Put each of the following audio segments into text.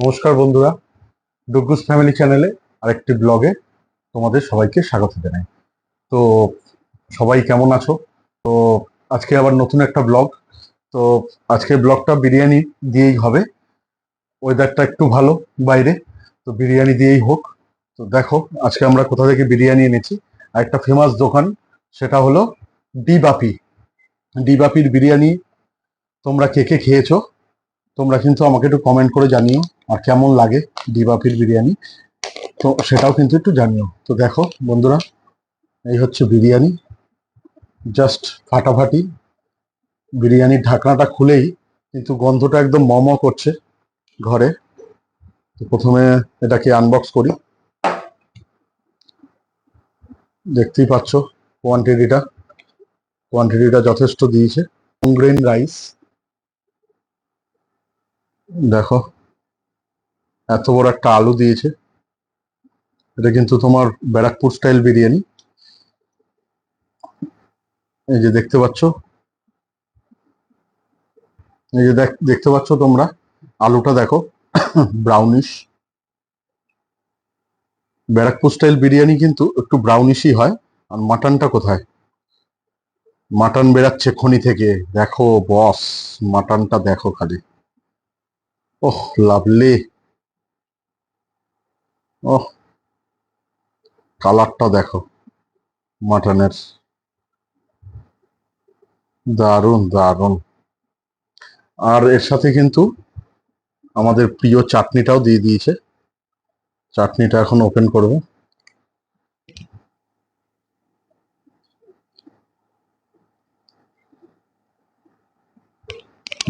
নমস্কার বন্ধুরা ডুগ্গুস ফ্যামিলি চ্যানেলে আরেকটি ব্লগে তোমাদের সবাইকে স্বাগত জানাই। তো সবাই কেমন আছো? তো আজকে আবার নতুন একটা ব্লগ। তো আজকের ব্লগটা বিরিয়ানি দিয়েই হবে। ওয়েদারটা একটু ভালো বাইরে, তো বিরিয়ানি দিয়েই হোক। তো দেখো, আজকে আমরা কোথা থেকে বিরিয়ানি এনেছি। আর একটা ফেমাস দোকান, সেটা হলো ডি বাপি ডি বাপির বিরিয়ানি তোমরা কে কে খেয়েছো? তোমরা কিন্তু আমাকে একটু কমেন্ট করে জানিও। আর কেমন লাগে ডিবাপির বিরিয়ানি? তো সেটাও কিন্তু একটু জানিও। তো দেখো বন্ধুরা, এই হচ্ছে বিরিয়ানি। জাস্ট ফাটাফাটি। বিরিয়ানির ঢাকনাটা খুলেই কিন্তু গন্ধটা একদম মম করছে ঘরে। তো প্রথমে এটাকে আনবক্স করি। দেখতেই পাচ্ছ কোয়ান্টিটিটা কোয়ান্টিটিটা যথেষ্ট দিয়েছে। গ্রেন রাইস দেখো। এত বড় একটা আলু দিয়েছে। এটা কিন্তু তোমার ব্যারাকপুর স্টাইল বিরিয়ানি। এই যে দেখতে পাচ্ছ। এই যে দেখ- দেখতে পাচ্ছ তোমরা? আলুটা দেখো। ব্রাউনিশ ব্যারাকপুর স্টাইল বিরিয়ানি কিন্তু একটু ব্রাউনিশই হয়। আর মাটনটা কোথায়? মাটন বেরাচ্ছে খনি থেকে। দেখো বস মাটনটা দেখো খালি। ওহ লাভলি ওহ, কালারটা দেখো, মাটনের। দারুণ দারুণ আর এর সাথে কিন্তু আমাদের প্রিয় চাটনিটাও দিয়ে দিয়েছে। চাটনিটা এখন ওপেন করব।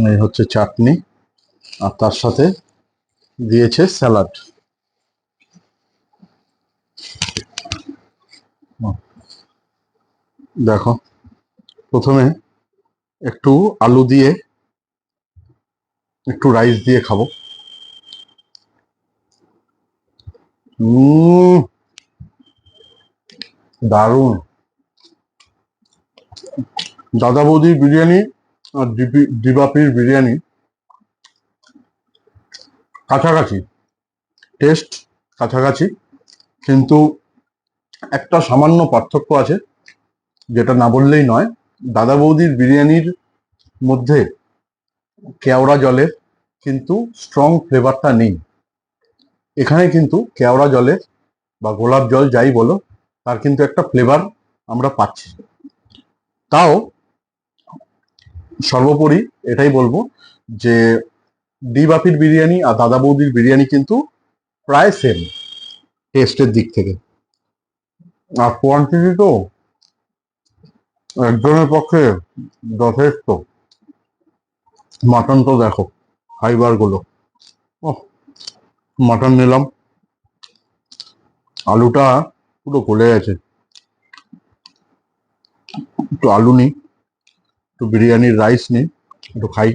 এই হচ্ছে চাটনি। আর তার সাথে দিয়েছে স্যালাড। দেখো, প্রথমে একটু আলু দিয়ে, একটু রাইস দিয়ে খাব। দারুণ। দাদা বৌদির বিরিয়ানি আর ডিবাপির বিরিয়ানি কাছাকাছি টেস্ট কাছাকাছি, কিন্তু একটা সামান্য পার্থক্য আছে। যেটা না বললেই নয়, দাদা বৌদির বিরিয়ানির মধ্যে কেওড়া জলের কিন্তু স্ট্রং ফ্লেভারটা নেই। এখানে কিন্তু কেওড়া জলের বা গোলাপ জল যাই বলো, তার কিন্তু একটা ফ্লেভার আমরা পাচ্ছি। তাও সর্বোপরি এটাই বলব যে ডি বাপির বিরিয়ানি আর দাদা বৌদির বিরিয়ানি কিন্তু প্রায় সেম টেস্টের দিক থেকে। আর কোয়ান্টিটি তো একজনের পক্ষে যথেষ্ট। মাটন তো দেখো ফাইবারগুলো মাটন নিলাম। আলুটা পুরো গলে গেছে। একটু আলু নিই, একটু বিরিয়ানির রাইস নিই, একটু খাই।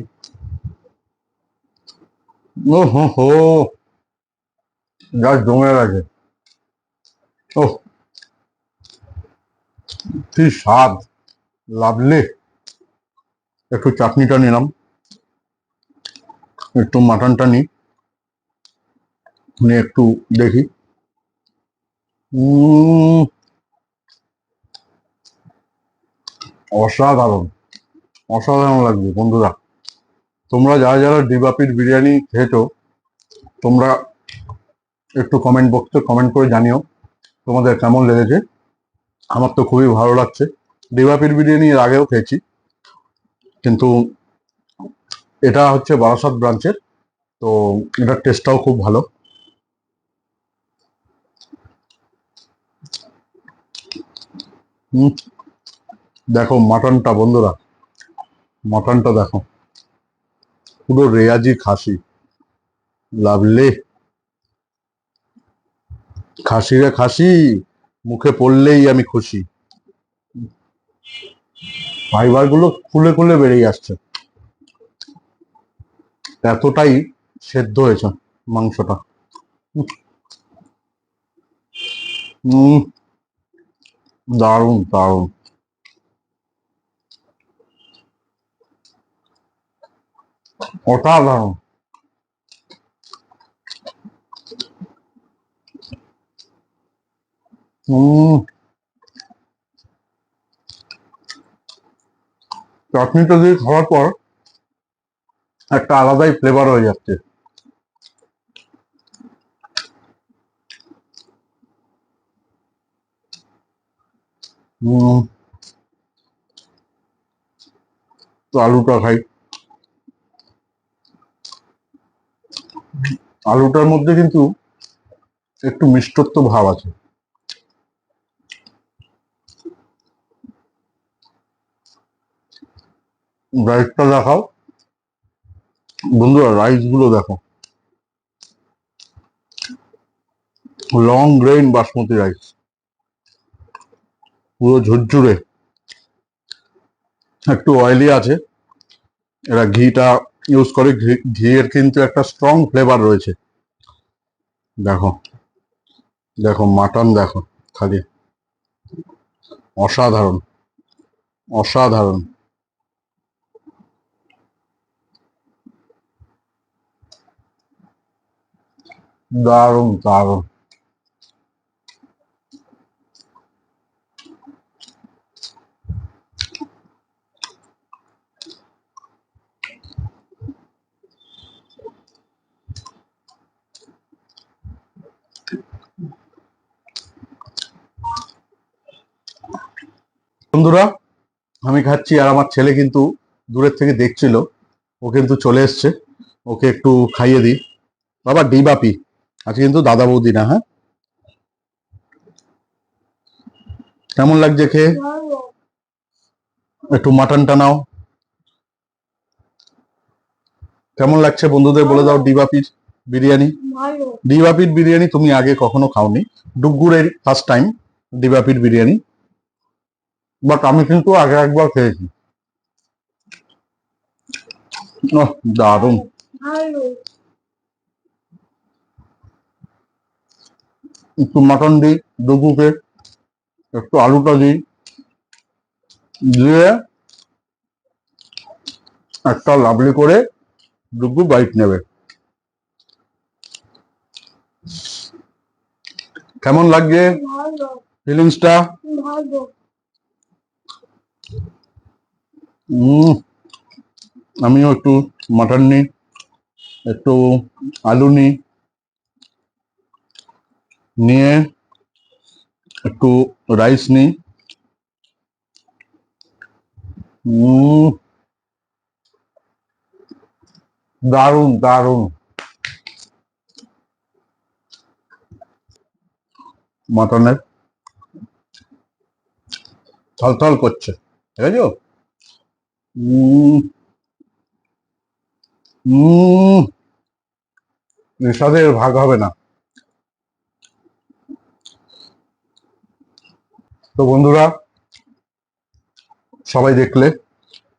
ও হো যা জমে গেছে। ও কি স্বাদ। লাভলি একটু চাটনিটা নিলাম। একটু মাটনটা নিই। একটু দেখি। অসাধারণ। অসাধারণ লাগবে বন্ধুরা। তোমরা যারা যারা ডিবাপির বিরিয়ানি খেয়েছো, তোমরা একটু কমেন্ট বক্সে কমেন্ট করে জানিও তোমাদের কেমন লেগেছে। আমার তো খুবই ভালো লাগছে। ডিবাপির বিরিয়ানি এর আগেও খেয়েছি। কিন্তু এটা হচ্ছে বারাসাত ব্রাঞ্চের তো এটার টেস্টটাও খুব ভালো। দেখো মাটনটা বন্ধুরা, মাটনটা দেখো। পুরো রেয়াজি খাসি। লাভলে। খাসি রে খাসি, মুখে পড়লেই আমি খুশি। ফাইবারগুলো খুলে খুলে বেড়ে যাচ্ছে এতটাই সেদ্ধ হয়েছে মাংসটা। দারুণ দারুণ। অসাধারণ। হুম চাটনিটা দিয়ে খাওয়ার পর একটা আলাদাই ফ্লেভার হয়ে যাচ্ছে। তো আলুটা খাই আলুটার মধ্যে কিন্তু একটু মিষ্টত্ব ভাব আছে। রাইসটা দেখাও। বন্ধুরা রাইসগুলো দেখো। লং গ্রেইন বাসমতি রাইস পুরো ঝুরঝুরে। একটু অয়েলি আছে। এরা ঘিটা ইউজ করে। ঘি- ঘিয়ের কিন্তু একটা স্ট্রং ফ্লেভার রয়েছে। দেখো। দেখো মাটন দেখো, খালি। অসাধারণ। অসাধারণ। দারুণ দারুণ। বন্ধুরা, আমি খাচ্ছি আর আমার ছেলে কিন্তু দূরের থেকে দেখছিল। ও কিন্তু চলে এসছে। ওকে একটু খাইয়ে দিই। বাবা, ডিবাপি। আজকে কিন্তু দাদা বৌদি না হ্যাঁ? কেমন লাগছে খেয়ে? একটু মাটনটা নাও। কেমন লাগছে বন্ধুদের বলে দাও ডিবাপির বিরিয়ানি? ডিবাপির বিরিয়ানি তুমি আগে কখনো খাওনি। ডুগুরের ফার্স্ট টাইম ডিবাপির বিরিয়ানি। বাট আমি কিন্তু আগে একবার খেয়েছি। দারুণ। একটু মাটন দিই ডুগুকে একটু আলুটা দিই, দিয়ে একটা লাভলি করে ডুগু বাইট নেবে। কেমন লাগছে ফিলিংসটা আমিও একটু মাটন নিই, একটু আলু নিই। নিয়ে একটু রাইস নিই। উম, দারুণ দারুণ। মাটনের। থলথল করছে ঠিক আছে এর ভাগ হবে না। তো বন্ধুরা, সবাই দেখলে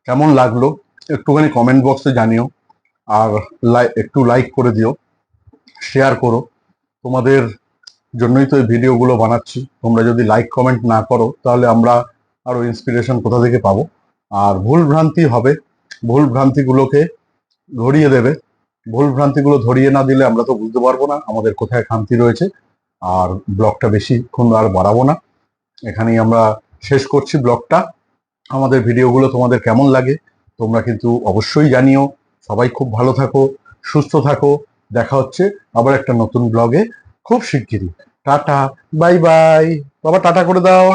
কেমন লাগল একটুখানি কমেন্ট বক্সে জানিও আর একটু লাইক করে দিও শেয়ার করো। তোমাদের জন্যই তো এই ভিডিওগুলো বানাচ্ছি। তোমরা যদি লাইক কমেন্ট না করো, তাহলে আমরা আরও ইন্সপিরেশন কোথা থেকে পাবো? আর ভুল ভ্রান্তি হবে। ভুল ভ্রান্তিগুলোকে ধরিয়ে দেবে। ভুল ভ্রান্তিগুলো ধরিয়ে না দিলে আমরা তো বুঝতে পারব না আমাদের কোথায় খামতি রয়েছে। আর ব্লগটা বেশিক্ষণ আর বাড়াবো না। এখানেই আমরা শেষ করছি ব্লগটা। আমাদের ভিডিওগুলো তোমাদের কেমন লাগে, তোমরা কিন্তু অবশ্যই জানিও। সবাই খুব ভালো থাকো, সুস্থ থাকো। দেখা হচ্ছে আবার একটা নতুন ব্লগে। খুব শিগগিরই। Tata, bye bye. বাবা, টাটা করে দাও।